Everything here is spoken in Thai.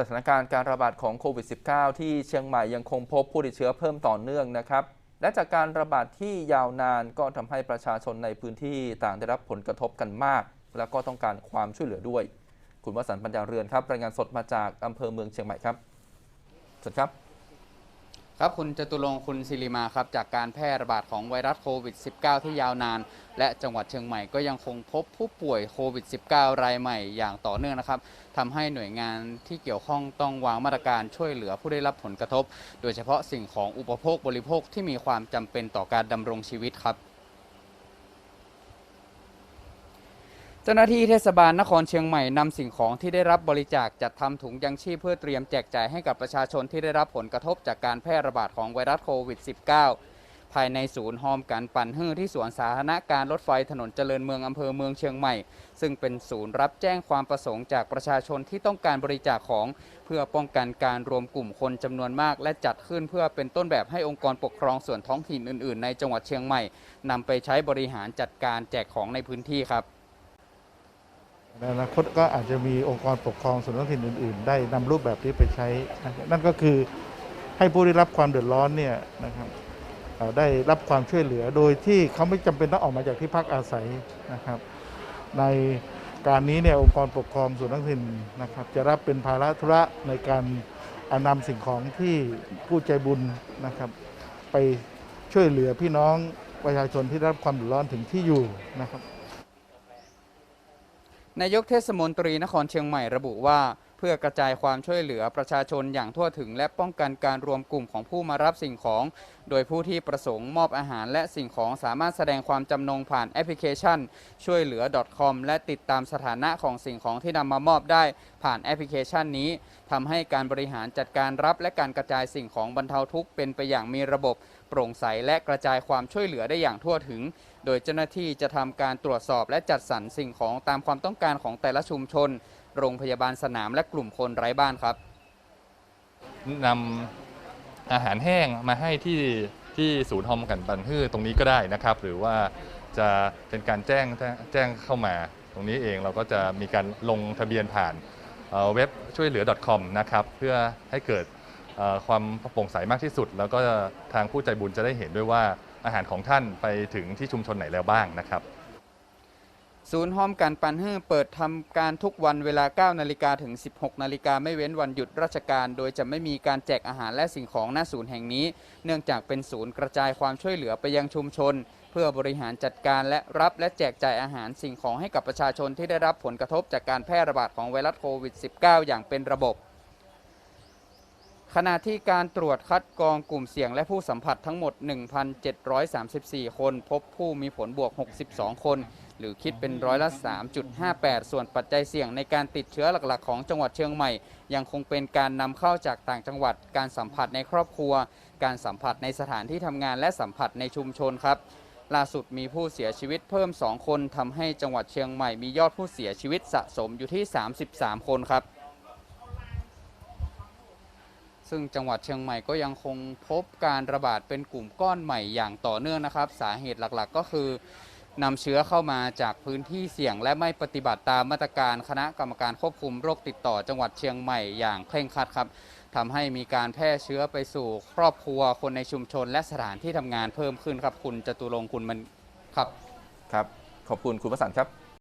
สถานการณ์การระบาดของโควิด -19 ที่เชียงใหม่ยังคงพบผู้ติดเชื้อเพิ่มต่อเนื่องนะครับ และจากการระบาดที่ยาวนานก็ทำให้ประชาชนในพื้นที่ต่างได้รับผลกระทบกันมาก แล้วก็ต้องการความช่วยเหลือด้วย คุณวสันต์ปัญญาเรือนครับ รายงานสดมาจากอำเภอเมืองเชียงใหม่ครับสวัสดีครับ ครับคุณจตุรงคุณศิริมาครับจากการแพร่ระบาดของไวรัสโควิด -19 ที่ยาวนาน และจังหวัดเชียงใหม่ก็ยังคงพบผู้ป่วยโควิด -19 รายใหม่อย่างต่อเนื่องนะครับทำให้หน่วยงานที่เกี่ยวข้องต้องวางมาตรการช่วยเหลือผู้ได้รับผลกระทบ โดยเฉพาะสิ่งของอุปโภคบริโภคที่มีความจำเป็นต่อการดำรงชีวิตครับ เจ้าหน้าที่เทศบาลนครเชียงใหม่นำสิ่งของที่ได้รับบริจาคจัดทำถุงยังชีพเพื่อเตรียมแจกจ่ายให้กับประชาชนที่ได้รับผลกระทบจากการแพร่ระบาดของไวรัสโควิด -19 ภายในศูนย์หอมการปั่นฮื้อที่สวนสาธารณะการรถไฟถนนเจริญเมืองอำเภอเมืองเชียงใหม่ ซึ่งเป็นศูนย์รับแจ้งความประสงค์จากประชาชนที่ต้องการบริจาคของ เพื่อป้องกันการรวมกลุ่มคนจำนวนมาก และจัดขึ้นเพื่อเป็นต้นแบบให้องค์กรปกครองส่วนท้องถิ่นอื่น ๆ ในจังหวัดเชียงใหม่นำไปใช้บริหารจัดการแจกของในพื้นที่ครับ ในอนาคตก็อาจจะมีองค์กรปกครองส่วนท้องถิ่นอื่น ๆ ได้นำรูปแบบนี้ไปใช้ นั่นก็คือให้ผู้ได้รับความเดือดร้อนเนี่ยนะครับได้รับความช่วยเหลือโดยที่เขาไม่จำเป็นต้องออกมาจากที่พักอาศัยนะครับ ในการนี้เนี่ยองค์กรปกครองส่วนท้องถิ่นนะครับ จะรับเป็นภาระธุระในการอานำสิ่งของที่ผู้ใจบุญนะครับ ไปช่วยเหลือพี่น้องประชาชนที่ได้รับความเดือดร้อนถึงที่อยู่นะครับ นายกเทศมนตรีนครเชียงใหม่ระบุว่า เพื่อกระจายความช่วยเหลือประชาชนอย่างทั่วถึง และป้องกันการรวมกลุ่มของผู้มารับสิ่งของ โดยผู้ที่ประสงค์มอบอาหารและสิ่งของสามารถแสดงความจำนงผ่านแอปพลิเคชัน ช่วยเหลือ .com และติดตามสถานะของสิ่งของที่นำมามอบได้ผ่านแอปพลิเคชันนี้ทำให้การบริหารจัดการรับ และการกระจายสิ่งของบรรเทาทุกข์เป็นไปอย่างมีระบบโปร่งใสและกระจายความช่วยเหลือได้อย่างทั่วถึง โดยเจ้าหน้าที่จะทำการตรวจสอบและจัดสรรสิ่งของตามความต้องการของแต่ละชุมชน โรงพยาบาลสนามและกลุ่มคนไร้บ้านครับนำอาหารแห้งมาให้ที่ที่ศูนย์ฮอมกันปันฮื้อตรงนี้ก็ได้นะครับ หรือว่าจะเป็นการแจ้งแจ้งเข้ามา ตรงนี้เองเราก็จะมีการลงทะเบียนผ่านเว็บช่วยเหลือ .com นะครับเพื่อให้เกิดความโปร่งใสมากที่สุด แล้วก็ทางผู้ใจบุญจะได้เห็นด้วยว่าอาหารของท่านไปถึงที่ชุมชนไหนแล้วบ้างนะครับ ศูนย์ห้อมการปันฮื้อเปิดทำการทุกวันเวลา 9 นาฬิกาถึง 16 นาฬิกาไม่เว้นวันหยุดราชการ โดยจะไม่มีการแจกอาหารและสิ่งของหน้าศูนย์แห่งนี้ เนื่องจากเป็นศูนย์กระจายความช่วยเหลือไปยังชุมชน เพื่อบริหารจัดการและรับและแจกจ่ายอาหารสิ่งของให้กับประชาชนที่ได้รับผลกระทบจากการแพร่ระบาดของไวรัสโควิด -19 อย่างเป็นระบบขณะที่การตรวจคัดกรองกลุ่มเสี่ยงและผู้สัมผัสทั้งหมด 1,734 คน พบผู้มีผลบวก 62 คน หรือคิดเป็นร้อยละ 3.58 ส่วนปัจจัยเสี่ยงในการติดเชื้อหลักๆ ของจังหวัดเชียงใหม่ ยังคงเป็นการนำเข้าจากต่างจังหวัด การสัมผัสในครอบครัว การสัมผัสในสถานที่ทำงานและสัมผัสในชุมชนครับล่าสุดมีผู้เสียชีวิตเพิ่ม 2 คนทำให้จังหวัดเชียงใหม่มียอดผู้เสียชีวิตสะสมอยู่ที่ 33 คนครับ ซึ่งจังหวัดเชียงใหม่ก็ยังคงพบการระบาดเป็นกลุ่มก้อนใหม่อย่างต่อเนื่องนะครับ สาเหตุหลักๆ ก็คือ นำเชื้อเข้ามาจากพื้นที่เสี่ยง และไม่ปฏิบัติตามมาตรการคณะกรรมการควบคุมโรคติดต่อจังหวัดเชียงใหม่อย่างเคร่งครัดครับทำให้มีการแพร่เชื้อไปสู่ครอบครัวคนในชุมชน และสถานที่ทำงานเพิ่มขึ้นครับคุณจตุรงคุณมันครับครับ ขอบคุณคุณประสันครับ